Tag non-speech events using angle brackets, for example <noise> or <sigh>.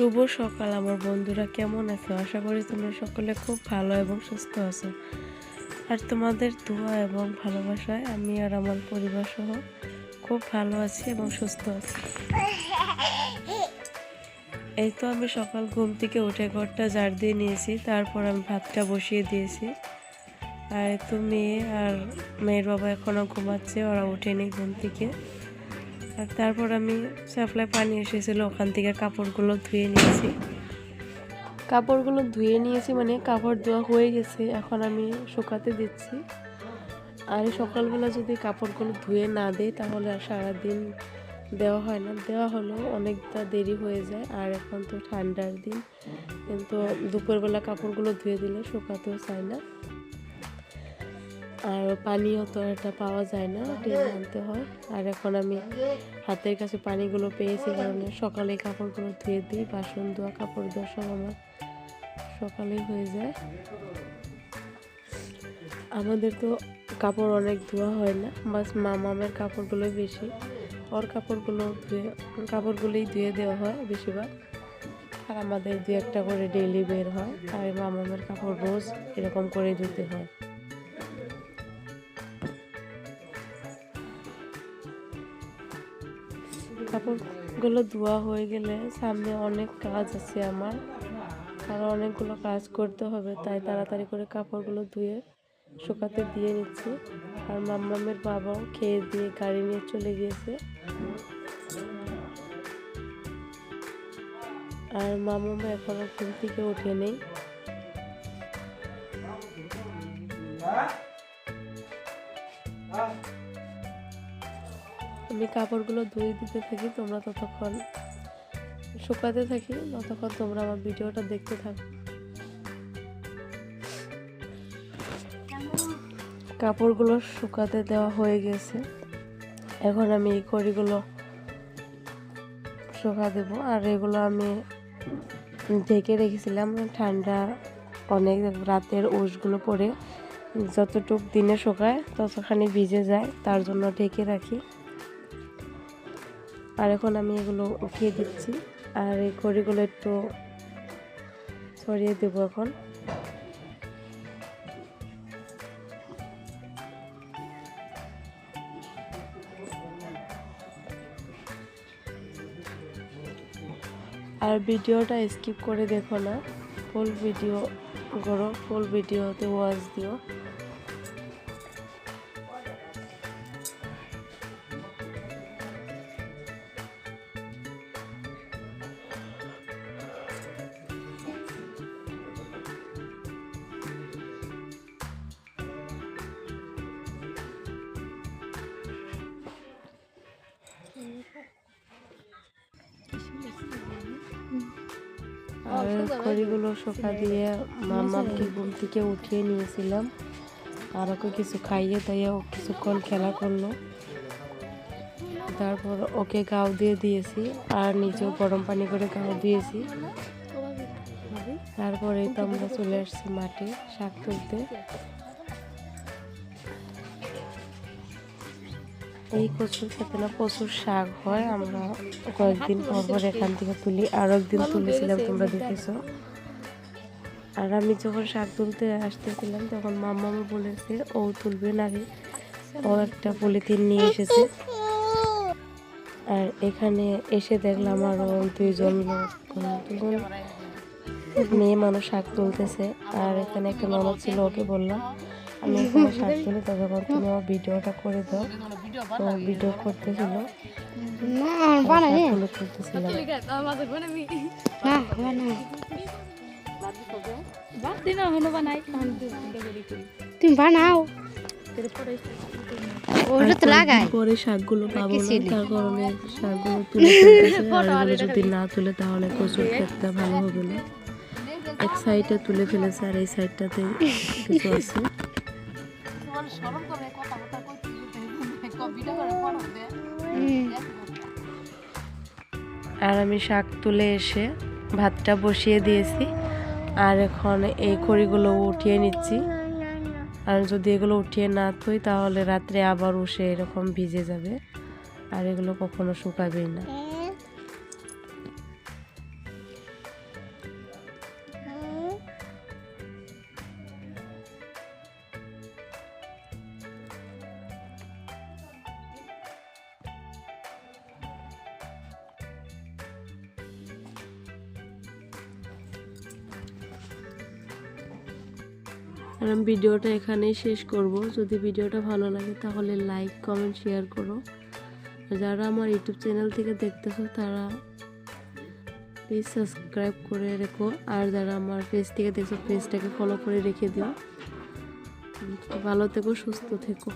শুভ সকাল, আমার বন্ধুরা কেমন আছো? আশা করি তোমরা সকলে খুব ভালো এবং সুস্থ আছো। আর তোমাদের দোয়া এবং ভালোবাসায় আমি আর আমার পরিবার সহ খুব ভালো আছি এবং সুস্থ আছি। এই তো আমি সকাল ঘুম থেকে উঠে ঘরটা ঝাড় দিয়ে নিয়েছি, তারপর আমি ভাতটা বসিয়ে দিয়েছি। আর তো মেয়ে আর মেয়ের বাবা এখনও ঘুমাচ্ছে, ওরা ওঠেনি ঘুম থেকে। তারপর আমি সাপ্লাই পানি এসেছিল, ওখান থেকে কাপড়গুলো ধুয়ে নিয়েছি। কাপড়গুলো ধুয়ে নিয়েছি মানে কাপড় ধোয়া হয়ে গেছে, এখন আমি শুকাতে দিচ্ছি। আর সকালবেলা যদি কাপড়গুলো ধুয়ে না দেয় তাহলে আর সারাদিন দেওয়া হয় না। দেওয়া হলেও অনেকটা দেরি হয়ে যায়, আর এখন তো ঠান্ডার দিন, কিন্তু দুপুরবেলা কাপড়গুলো ধুয়ে দিলে শুকাতেও চায় না। আর পানিও তো এটা পাওয়া যায় না টেনে আনতে হয়। আর এখন আমি হাতের কাছে পানিগুলো পেয়েছি, কারণে সকালে কাপড়গুলো ধুয়ে দিই, বাসন ধোয়া, কাপড় ধোয়া সব আমার সকালেই হয়ে যায়। আমাদের তো কাপড় অনেক ধোয়া হয় না, বাস মামামের কাপড়গুলোই বেশি। ওর কাপড়গুলো ধুয়ে, কাপড়গুলোই ধুয়ে দেওয়া হয় বেশিরভাগ। আর আমাদের দু একটা করে ডেইলি বের হয়, আর মামামের কাপড় রোজ এরকম করে ধুতে হয়। কাপড়গুলো ধোয়া হয়ে গেলে সামনে অনেক কাজ আছে আমার। আরও অনেকগুলো কাজ করতে হবে, তাই তাড়াতাড়ি করে কাপড়গুলো ধুয়ে শুকাতে দিয়ে নিচ্ছি। আর মাম্মামের বাবাও খেয়ে দিয়ে গাড়ি নিয়ে চলে গিয়েছে। আর মামামা এখনও ঘুম থেকে উঠে নেই। আমি কাপড়গুলো ধুয়ে দিতে থাকি, তোমরা ততক্ষণ শুকাতে থাকি, ততক্ষণ তোমরা আমার ভিডিওটা দেখতে থাকো। কাপড়গুলো শুকাতে দেওয়া হয়ে গেছে। এখন আমি এই কড়িগুলো শুকা দেবো। আর এগুলো আমি ঢেকে রেখেছিলাম ঠান্ডা অনেক রাতের ওষগুলো পরে। যতটুক দিনে শুকায়, ততখানি ভিজে যায়, তার জন্য ঢেকে রাখি। আর এখন আমি এগুলো উঠিয়ে দিচ্ছি। আর এই ঘড়িগুলো একটু ছড়িয়ে দেবো এখন। আর ভিডিওটা স্কিপ করে দেখো না। ফুল ভিডিও করো, ফুল ভিডিওতে ওয়াচ দিও। আর খড়িগুলো শোকা দিয়ে মামাকে ঘুম থেকে উঠিয়ে নিয়েছিলাম। আর ওকে কিছু খাইয়ে তাইয়ে ও কিছুক্ষণ খেলা করল। তারপর ওকে গাও দিয়ে দিয়েছি আর নিজেও গরম পানি করে গাও দিয়েছি। তারপরে তো আমরা চলে আসছি মাঠে শাক তুলতে। এই কচুর খেতে না প্রচুর শাক হয়। আমরা কয়েকদিন পর পর এখান থেকে তুলি, আর একদিন তুলেছিলাম, তোমরা দেখেছ। আর আমি যখন শাক তুলতে আসতেছিলাম, তখন মাম্মামা বলেছে, ও তুলবে না রে। ও একটা পলিথিন নিয়ে এসেছে। আর এখানে এসে দেখলাম আরও দুইজন লোক মেয়ে মানুষ শাক তুলতেছে। আর এখানে একটা ননদ ছিল ওকে বললাম আমি এখানে শাক তুলি তখন তুমি আমার ভিডিওটা করে দাও। তো ভিডিও করতেছিল। তুমি বানাও। তো পরে শাকগুলো পাবো না তার কারণে শাকগুলো তুলে <laughs> যদি না তুলে তাহলে কচুর ক্ষেতটা ভালো হবে না। এক সাইডে তুলে ফেলেছে আর এই সাইডটাতে কিছু আছে। আর আমি শাক তুলে এসে ভাতটা বসিয়ে দিয়েছি। আর এখন এই খড়িগুলো উঠিয়ে নিচ্ছি। আর যদি এগুলো উঠিয়ে না থই, তাহলে রাত্রে আবার উঠে এরকম ভিজে যাবে। আর এগুলো কখনো শুকাবেই না। আর আমি ভিডিওটা এখানেই শেষ করব। যদি ভিডিওটা ভালো লাগে তাহলে লাইক কমেন্ট শেয়ার করো। যারা আমার ইউটিউব চ্যানেল থেকে দেখতেছো তারা প্লিজ সাবস্ক্রাইব করে রেখো। আর যারা আমার পেজ থেকে দেখছ পেজটাকে ফলো করে রেখে দিও। ভালো থেকো, সুস্থ থেকো।